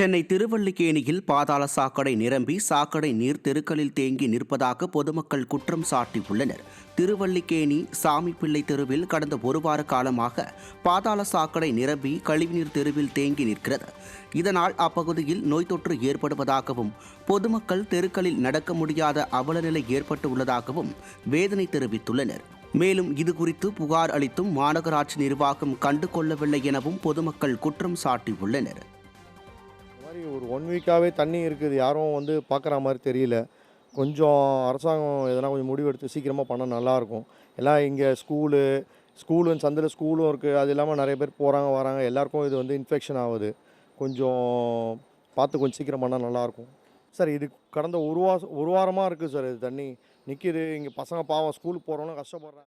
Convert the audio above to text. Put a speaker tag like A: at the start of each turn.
A: சென்னை திருவல்லிக்கேணியில் பாதாள சாக்கடை நிரம்பி சாக்கடை நீர் தெருக்களில் தேங்கி நிற்பதாக பொதுமக்கள் குற்றம் சாட்டியுள்ளனர். திருவல்லிக்கேணி சாமிப்பிள்ளை தெருவில் கடந்த ஒரு வார காலமாக பாதாள சாக்கடை நிரம்பி கழிவுநீர் தெருவில் தேங்கி நிற்கிறது. இதனால் அப்பகுதியில் நோய் தொற்று ஏற்படுவதாகவும் பொதுமக்கள் தெருக்களில் நடக்க முடியாத அவலநிலை ஏற்பட்டு உள்ளதாகவும் வேதனை தெரிவித்துள்ளனர். மேலும் இது குறித்து புகார் அளித்தும் மாநகராட்சி நிர்வாகம் கண்டு கொள்ளவில்லை எனவும் பொதுமக்கள் குற்றம் சாட்டியுள்ளனர்.
B: மாதிரி ஒரு ஒன் வீக்காகவே தண்ணி இருக்குது. யாரும் வந்து பார்க்குற மாதிரி தெரியல. கொஞ்சம் அரசாங்கம் எதனா கொஞ்சம் முடிவெடுத்து சீக்கிரமாக பண்ணால் நல்லாயிருக்கும் எல்லாம் இங்கே ஸ்கூலு ஸ்கூலு சந்தில் ஸ்கூலும் இருக்குது அது இல்லாமல் நிறைய பேர் போகிறாங்க வராங்க. எல்லாருக்கும் இது வந்து இன்ஃபெக்ஷன் ஆகுது. கொஞ்சம் பார்த்து கொஞ்சம் சீக்கிரம் பண்ணால் நல்லாயிருக்கும் சார் இது கடந்த ஒரு வாரம் ஒரு வாரமாக இருக்குது சார் இது தண்ணி. நிற்கிது இங்கே பசங்க பாவம் ஸ்கூலுக்கு போகிறவங்களும் கஷ்டப்படுறாங்க.